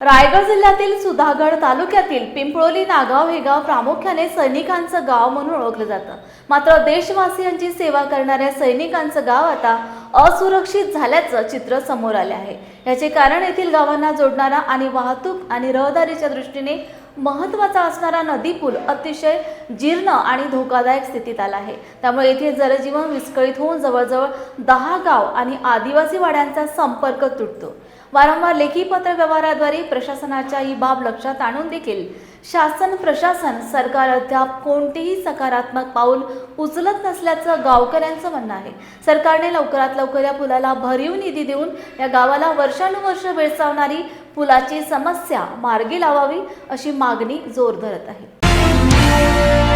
रायगड जिल्ह्यातील सुधागड तालुक्यातील पिंपळोली नागाव हे गाव प्रामुख्याने सैनिकांचं गाव म्हणून ओळखलं जातं. मात्र देशवासियांची सेवा करणाऱ्या सैनिकांचं गाव आता असुरक्षित झाल्याचं चित्र समोर आले आहे. याचे कारण येथील गावांना जोडणारा आणि वाहतूक आणि रहदारीच्या दृष्टीने महत्त्वाचा असणारा नदी पूल अतिशय जीर्ण आणि धोकादायक स्थितीत आला आहे. त्यामुळे येथे जलजीवन विस्कळीत होऊन जवळजवळ दहा गाव आणि आदिवासी वाड्यांचा संपर्क तुटतो. वारंवार लेखी पत्र व्यवहाराद्वारे प्रशासनाच्या ही बाब लक्षात आणून देखील शासन प्रशासन सरकार अद्याप कोणतेही सकारात्मक पाऊल उचलत नसल्याचं गावकऱ्यांचं म्हणणं आहे. सरकारने लवकरात लवकर या पुलाला भरीव निधी देऊन या गावाला वर्षानुवर्ष भेडसावणारी पुलाची समस्या मार्गी लावावी अशी मागणी जोर धरत आहे.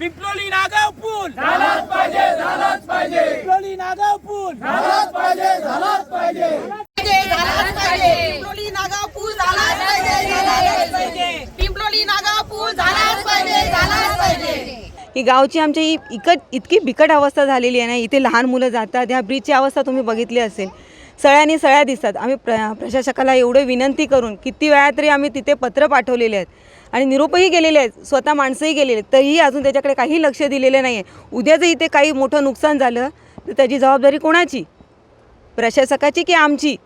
पिंपलोली नागाव पूल. झालाच पाहिजे झालाच पाहिजे. पिंपलोली नागाव पूल. झालाच पाहिजे झालाच पाहिजे. झालाच पाहिजे. पिंपलोली नागाव पूल झालाच पाहिजे झालाच पाहिजे. पिंपलोली नागाव पूल झालाच पाहिजे झालाच पाहिजे. ही गावची आमची ही इकट इतकी बिकट अवस्था झालेली आहे ना इथे लहान मुलं जातात ह्या ब्रिजची अवस्था तुम्ही बघितली असेल. सळ्यानी सळ्या दिसतात. आम्ही प्र प्रशासकाला एवढं विनंती करून किती वेळा तरी आम्ही तिथे पत्र पाठवलेले आहेत. आणि निरोपही गेलेले आहेत स्वतः माणसंही गेलेले आहेत तरीही अजून त्याच्याकडे काही लक्ष दिलेलं नाही आहे उद्या जर इथे काही मोठं नुकसान झालं तर त्याची जबाबदारी कोणाची? प्रशासकाची की आमची?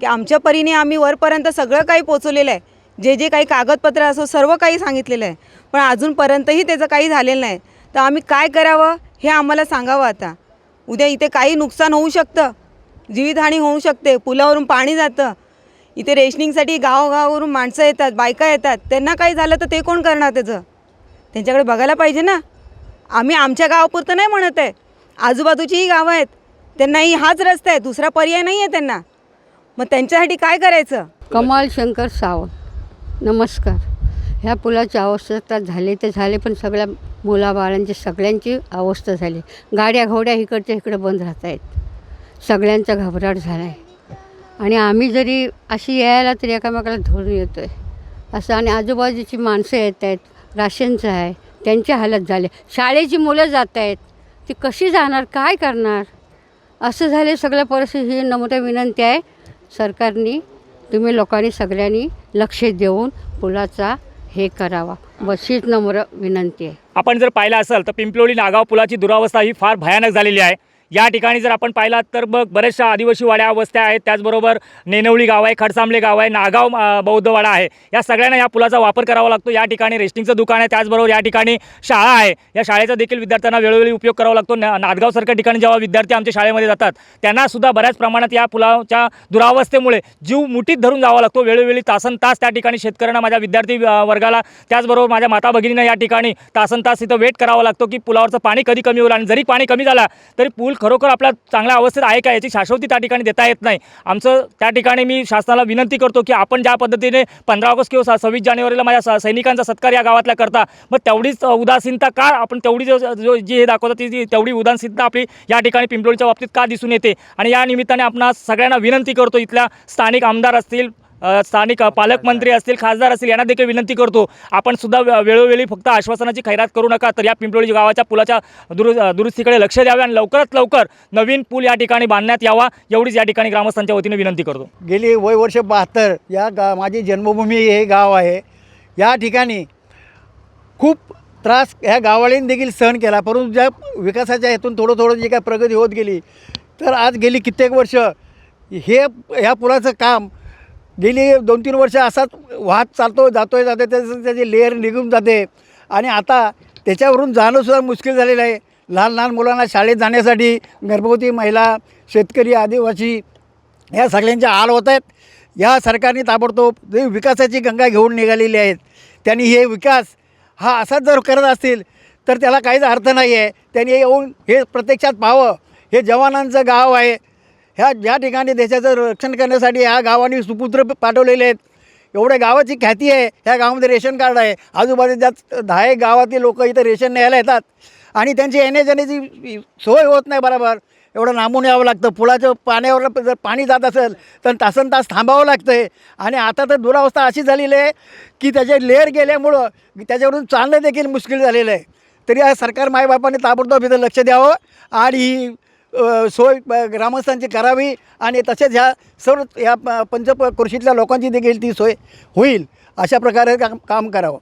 की आमच्या परीने आम्ही वरपर्यंत सगळं काही पोचवलेलं आहे. जे जे काही कागदपत्र असो सर्व काही सांगितलेलं आहे. पण अजूनपर्यंतही त्याचं काही झालेलं नाही. तर आम्ही काय करावं हे आम्हाला सांगावं आता. उद्या इथे काही नुकसान होऊ शकतं. जीवितहानी होऊ शकते. पुलावरून पाणी जातं. इथे रेशनिंगसाठी गावगावावरून माणसं येतात बायका येतात. त्यांना काही झालं तर ते कोण करणार त्याचं? त्यांच्याकडे बघायला पाहिजे ना. आम्ही आमच्या गावापुरतं नाही म्हणत आहे. आजूबाजूचीही गावं आहेत. त्यांनाही हाच रस्ता आहे. दुसरा पर्याय नाही आहे त्यांना. मग त्यांच्यासाठी काय करायचं? कमाल शंकर सावंत. नमस्कार. ह्या पुलाची अवस्था झाली तर झाले पण सगळ्या मुलाबाळांची सगळ्यांची अवस्था झाली. गाड्या घोड्या इकडच्या इकडे बंद राहत आहेत सगळ्यांचा घबराट झाला आहे आणि आम्ही जरी अशी यायला तरी एकामेकाला धरून येतो आहे असं आणि आजूबाजूची माणसं येत आहेत राशनचं आहे त्यांची हालत झाली शाळेची मुलं जात आहेत ती कशी जाणार काय करणार? असं झाले सगळ्या परिस्थिती. ही नम्र विनंती आहे सरकारनी तुम्ही लोकांनी सगळ्यांनी लक्ष देऊन पुलाचा हे करावा. बशीच नम्र विनंती आहे. आपण जर पाहिलं असेल तर पिंपलोळी नागाव पुलाची दुरावस्था ही फार भयानक झालेली आहे. या ठिकाणी जर आपण पाहिलात तर मग बऱ्याचशा आदिवासी वाड्या वस्त्या आहेत. त्याचबरोबर नेनवळी गाव आहे खडसांबले गाव आहे नागाव बौद्धवाडा आहे. या सगळ्यांना या पुलाचा वापर करावा लागतो. या ठिकाणी रेस्टिंगचं दुकान आहे. त्याचबरोबर या ठिकाणी शाळा आहे. या शाळेचा देखील विद्यार्थ्यांना वेळोवेळी उपयोग करावा लागतो. ना नादगावसारख्या ठिकाणी जेव्हा विद्यार्थी आमच्या शाळेमध्ये जातात त्यांनासुद्धा बऱ्याच प्रमाणात या पुलाच्या दुरावस्थेमुळे जीव मुठीत धरून जावा लागतो. वेळोवेळी तासन तास त्या ठिकाणी शेतकऱ्यांना माझ्या विद्यार्थी वर्गाला त्याचबरोबर माझ्या माता भगिनींना या ठिकाणी तासन तास तिथं वेट करावा लागतो की पुलावरचं पाणी कधी कमी होईल आणि जरी पाणी कमी झाला तरी पूल खरोखर आपल्या चांगल्या अवस्थेत आहे का याची शाश्वती त्या ठिकाणी देता येत नाही. आमचं त्या ठिकाणी मी शासनाला विनंती करतो की आपण ज्या पद्धतीने पंधरा ऑगस्ट किंवा सव्वीस जानेवारीला माझ्या स- सैनिकांचा सत्कार या गावातल्या करता मग तेवढीच उदासीनता का आपण तेवढी जो जी हे दाखवतात ती तेवढी उदासीनता आपली या ठिकाणी पिंपळीच्या बाबतीत का दिसून येते? आणि या निमित्ताने आपण सगळ्यांना विनंती करतो इथल्या स्थानिक आमदार असतील स्थानिक पालकमंत्री असतील खासदार असतील यांना देखील विनंती करतो. आपण सुद्धा वेळोवेळी फक्त आश्वासनाची खैरात करू नका तर या पिंपळी गावाच्या पुलाच्या दुरु दुरुस्तीकडे लक्ष द्यावे आणि लवकरात लवकर नवीन पूल या ठिकाणी बांधण्यात यावा एवढीच या ठिकाणी ग्रामस्थांच्या वतीने विनंती करतो. गेली वय वर्ष बहात्तर या गा माझी जन्मभूमी हे गाव आहे. या ठिकाणी खूप त्रास ह्या गावाळीने देखील सहन केला परंतु ज्या विकासाच्या हेतून थोडं थोडं जी काय प्रगती होत गेली तर आज गेली कित्येक वर्ष हे ह्या पुलाचं काम गेली दोन तीन वर्ष असाच वाहत चालतो जातो आहे जाते त्याचं त्याची लेअर निघून जाते. आणि आता त्याच्यावरून जाणंसुद्धा मुश्किल झालेलं आहे. लहान लहान मुलांना शाळेत जाण्यासाठी गर्भवती महिला शेतकरी आदिवासी या सगळ्यांच्या हाल होत आहेत. या सरकारने ताबडतोब जे विकासाची गंगा घेऊन निघालेली आहेत त्यांनी हे विकास हा असाच जर करत असतील तर त्याला काहीच अर्थ नाही आहे त्यांनी येऊन हे प्रत्यक्षात पाहावं. हे जवानांचं गाव आहे. ह्या ज्या ठिकाणी देशाचं रक्षण करण्यासाठी ह्या गावांनी सुपुत्र पाठवलेले आहेत. एवढ्या गावाची ख्याती आहे. ह्या गावामध्ये रेशन कार्ड आहे. आजूबाजूच्या दहा एक गावातील लोक इथं रेशन न्यायला येतात. आणि त्यांची येण्या जाण्याची सोय होत नाही बरोबर. एवढं लांबून यावं लागतं. पुलाचं पाण्यावर जर पाणी जात असेल तर तासन तास थांबावं लागतं आहे आणि आता तर दुरावस्था अशी झालेली आहे की त्याचे लेअर गेल्यामुळं त्याच्यावरून चालणं देखील मुश्किल झालेलं आहे. तरी या सरकार मायबापाने ताबडतोब इथं लक्ष द्यावं. आणि सोय ब- ग्रामस्थांची करावी आणि तसेच ह्या सर्व या प- पंचकृषीतल्या लोकांची देखील ती सोय होईल अशा प्रकारे काम काम करावं.